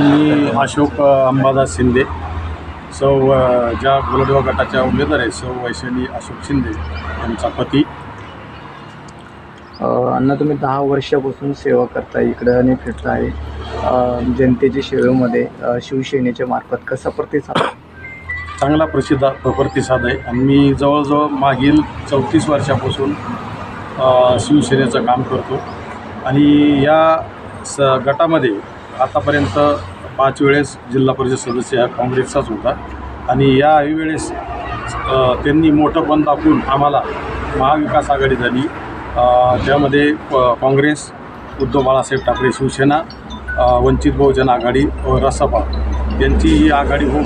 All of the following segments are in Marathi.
मी अशोक अंबादास शिंदे. सौ ज्या गोलडगाव गटाच्या उमेदवार आहेत सौ वैशाली अशोक शिंदे यांचा पती. अण्णा तुम्ही दहा वर्षापासून सेवा करताय इकडं आणि फिरताय. जनतेच्या सेवेमध्ये शिवसेनेच्या मार्फत कसा प्रतिसाद? चांगला प्रसिद्ध प्रतिसाद आहे. आणि मी जवळजवळ मागील चौतीस वर्षापासून शिवसेनेचं काम करतो. आणि या स गटामध्ये आतापर्यंत पाच वेळेस जिल्हा परिषद सदस्य हा काँग्रेसचाच होता. आणि या वेळेस त्यांनी मोठं पण दाखवून आम्हाला महाविकास आघाडी झाली. त्यामध्ये प- काँग्रेस उद्धव बाळासाहेब ठाकरे शिवसेना वंचित बहुजन आघाडी रसपा यांची ही आघाडी होऊन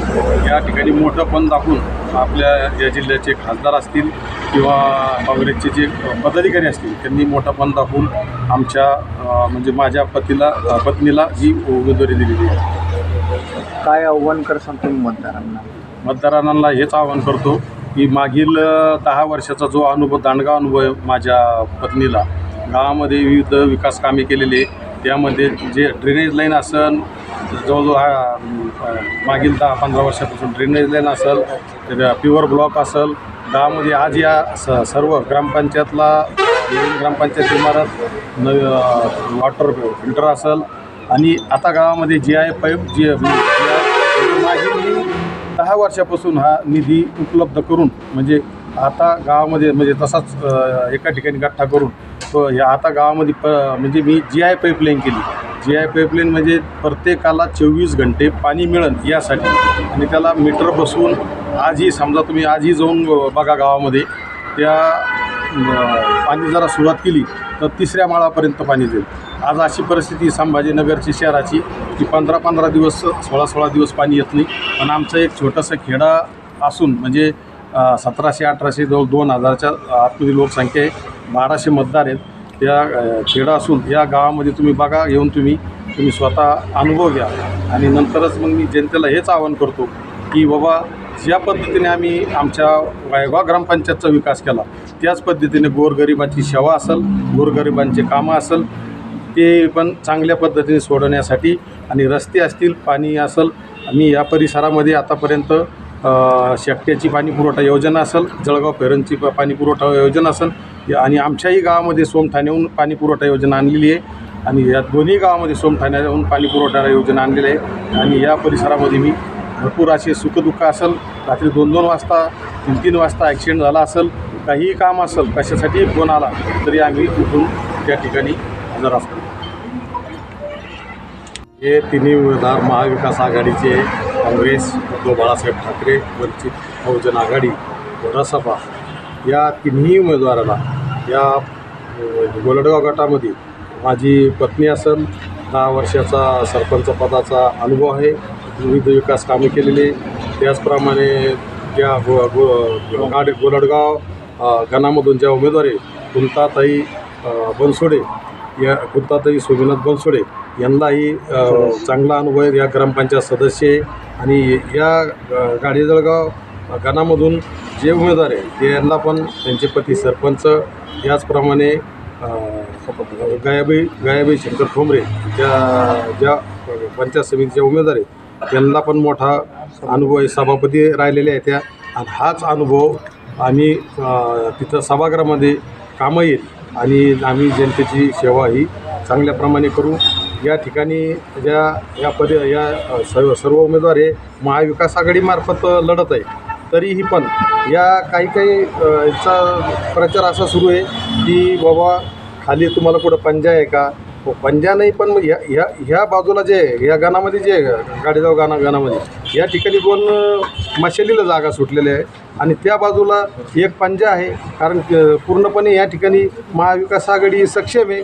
या ठिकाणी मोठं पण दाखवून आपल्या या जिल्ह्याचे खासदार असतील किंवा काँग्रेसचे जे पदाधिकारी असतील त्यांनी मोठं पण दाखवून आमच्या म्हणजे माझ्या पतीला पत्नीला ही उमेदवारी दिलेली आहे. काय आव्हान करसाल तुम्ही मतदारांना? मतदारांना हेच आवाहन करतो की मागील दहा वर्षाचा जो अनुभव दांडगा अनुभव आहे माझ्या पत्नीला गावामध्ये विविध विकास कामे केलेली आहे. त्यामध्ये जे ड्रेनेज लाईन असेल जवळजवळ हा, मागील दहा पंधरा वर्षापासून ड्रेनेज लाईन असेल प्युअर ब्लॉक असेल गावामध्ये आज या स सर्व ग्रामपंचायतला नवीन ग्रामपंचायत इमारत नवी वॉटर फिल्टर असेल. आणि आता गावामध्ये जी आय पाईप जी मागील दहा वर्षापासून हा निधी उपलब्ध करून म्हणजे आता गावामध्ये म्हणजे तसाच एका ठिकाणी गठ्ठा करून तो या आता गावामध्ये प म्हणजे मी जी आय पाईपलाईन केली. जी आय पाईपलाईन म्हणजे प्रत्येकाला चोवीस घंटे पाणी मिळेल यासाठी. आणि त्याला मीटर बसवून आजही समजा तुम्ही आजही जाऊन बघा गावामध्ये त्या पाणी जरा सुरुवात केली तर तिसऱ्या माळापर्यंत पाणी जाईल. आज अशी परिस्थिती संभाजीनगरची शहराची की पंधरा पंधरा दिवस सोळा सोळा दिवस पाणी येत नाही. पण आमचं एक छोटंसं खेडा असून म्हणजे सतराशे अठराशे जवळ दोन हजारच्या आतमध्ये लोकसंख्या आहे. बाराशे मतदार आहेत. त्या खेडा असून या गावामध्ये तुम्ही बघा येऊन तुम्ही तुम्ही स्वतः अनुभव घ्या. आणि नंतरच मग मी जनतेला हेच आवाहन करतो की बाबा ज्या पद्धतीने आम्ही आमच्या वायगाव ग्रामपंचायतचा विकास केला त्याच पद्धतीने गोरगरिबांची सेवा असेल गोरगरिबांचे कामं असेल ते पण चांगल्या पद्धतीने सोडवण्यासाठी आणि रस्ते असतील पाणी असेल आम्ही या परिसरामध्ये आतापर्यंत शेकट्याची पाणीपुरवठा योजना असेल जळगाव फेरनची प- पाणीपुरवठा योजना असेल या- आणि आमच्याही गावामध्ये सोमठाण्याहून पाणीपुरवठा योजना आणलेली आहे आणि या दोन्ही गावामध्ये सोमठाण्याहून पाणी पुरवठा योजना आणलेली आहे आणि या परिसरामध्ये मी भरपूर असे सुखदुःख असेल रात्री दोन दोन वाजता तीन तीन वाजता ॲक्सिडेंट झाला असेल काहीही काम असेल कशासाठी फोन आला तरी आम्ही तिथून त्या ठिकाणी हजर असतो. हे तिन्ही उमेदवार महाविकास आघाडीचे काँग्रेस उद्धव बाळासाहेब ठाकरे वंचित बहुजन आघाडी व रसपा या तिन्ही उमेदवाराला या गोलडगाव गटामध्ये माझी पत्नी असेल दहा वर्षाचा सरपंच पदाचा अनुभव आहे. विविध विकास कामे केलेली त्याचप्रमाणे ज्या गो गो गाड गोलडगाव गणामधून ज्या उमेदवारी कुंताताई बनसोडे या कुंताताई सोमीनाथ बनसोडे यांनाही चांगला अनुभव आहे. या ग्रामपंचायत सदस्य आहे. आणि या अ, गाडी जळगाव गणामधून जे उमेदवार आहे ते यांना पण त्यांचे पती सरपंच याचप्रमाणे अ, गायाबाई गायाबाई शंकर ठोंबरे ज्या ज्या पंचायत समितीच्या उमेदवार आहे त्यांना पण मोठा अनुभव आहे. सभापती राहिलेले आहेत त्या. आणि हाच अनुभव आम्ही तिथं सभागृहामध्ये कामं येईल आणि आम्ही जनतेची सेवा ही चांगल्या प्रमाणे करू. या ठिकाणी ज्या या पद या सर्व सर्व उमेदवार हे महाविकास आघाडीमार्फत लढत आहे तरीही पण या काही काही याचा प्रचार असा सुरू आहे की बाबा खाली तुम्हाला कुठं पंजा आहे का? हो पंजा नाही पण मग ह्या ह्या ह्या बाजूला जे ह्या या गाणामध्ये जे गाडीजाव गाडीगाव गाणा गाणामध्ये या ठिकाणी दोन मशालीला जागा सुटलेल्या आहे. आणि त्या बाजूला एक पंजा आहे कारण पूर्णपणे या ठिकाणी महाविकास आघाडी सक्षम आहे.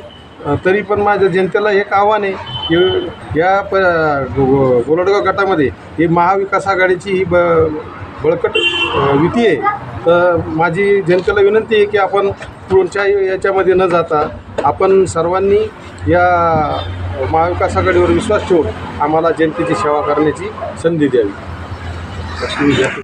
तरी पण माझ्या जनतेला एक आव्हान आहे की या प गोलडगाव गटामध्ये ही महाविकास आघाडीची ही ब बळकट युती आहे. तर माझी जनतेला विनंती आहे की आपण कोणत्याही याच्यामध्ये न जाता आपण सर्वांनी या महाविकास आघाडीवर विश्वास ठेवून आम्हाला जनतेची सेवा करण्याची संधी द्यावी.